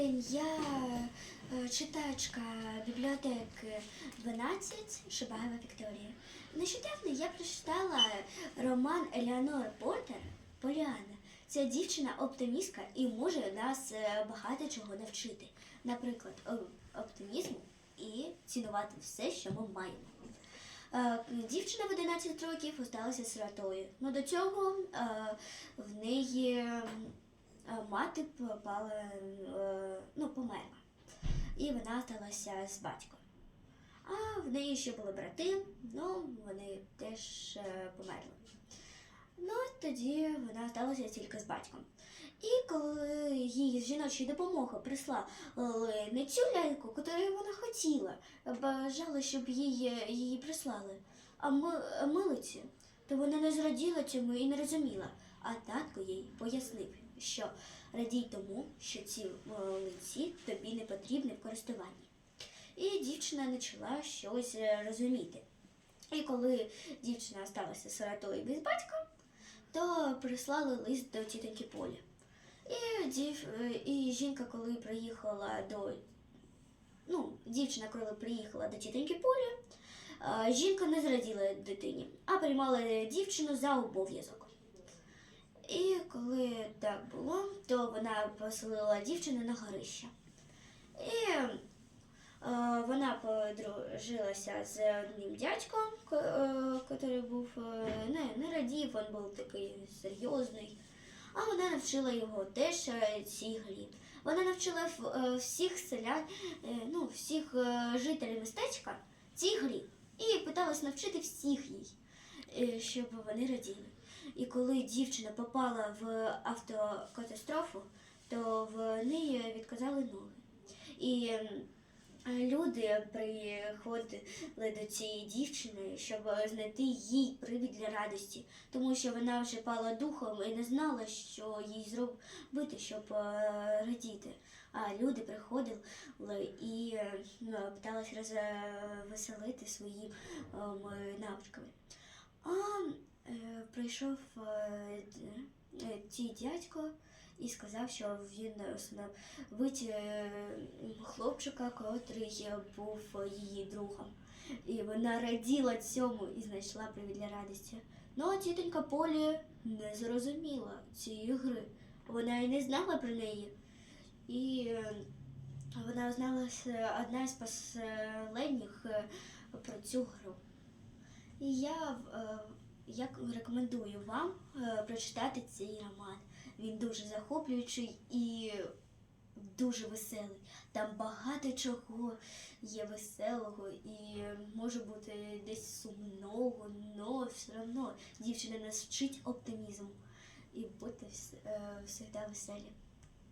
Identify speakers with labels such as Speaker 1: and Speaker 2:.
Speaker 1: день, я е, читачка бібліотеки 12 Шибаєва Вікторія. Нещодавно я прочитала роман Елеонори Портер Поліана. Ця дівчина оптимістка і може нас е, багато чого навчити. Наприклад, оптимізму і цінувати все, що ми маємо. Е, Дівчина в 11 років осталася сиротою. Ну до цього в неї мати попала, померла. І вона сталася з батьком. А в неї ще були брати, ну вони теж е, померли. Ну, тоді вона сталася тільки з батьком. І коли їй з жіночої допомоги прислали не цю ляльку, яку вона хотіла, бажала, щоб її, її прислали, а ми- а милиці, то вона не зраділа цьому і не розуміла. А татко їй пояснив, що радій тому, що ці лиці тобі не потрібні в користуванні. І дівчина почала щось е, розуміти. І коли дівчина сталася сиротою без батька, то прислали лист до тітоньки Полі. І, дів, е, і жінка, коли приїхала до. Ну, дівчина, коли приїхала до тітоньки Полі, жінка не зраділа дитині, а приймала дівчину за обов'язок. І коли так було, то вона поселила дівчину на горище. І е, вона подружилася з одним дядьком, ко- е, який був е, не, не радів, він був такий серйозний. А вона навчила його теж е, цій грі. Вона навчила е, всіх селян, е, ну, всіх е, жителів містечка цій грі. І питалась навчити всіх їй, е, щоб вони раділи. І коли дівчина попала в автокатастрофу, то в неї відказали ноги. І люди приходили до цієї дівчини, щоб знайти їй привід для радості, тому що вона вже пала духом і не знала, що їй зробити, щоб е, радіти. А люди приходили і е, ну, розвеселити своїми навичками. А е, прийшов е, е, цей дядько і сказав, що він вить хлопчика, котрий був її другом. І вона раділа цьому і знайшла привід для радості. Ну, а тітонька Полі не зрозуміла цієї гри. Вона і не знала про неї. І е, вона знала одна з последніх е, про цю гру. І я, е, я рекомендую вам е, прочитати цей роман. Він дуже захоплюючий і дуже веселий. Там багато чого є веселого і може бути десь сумного, але все одно дівчина нас вчить оптимізму і бути завжди веселі.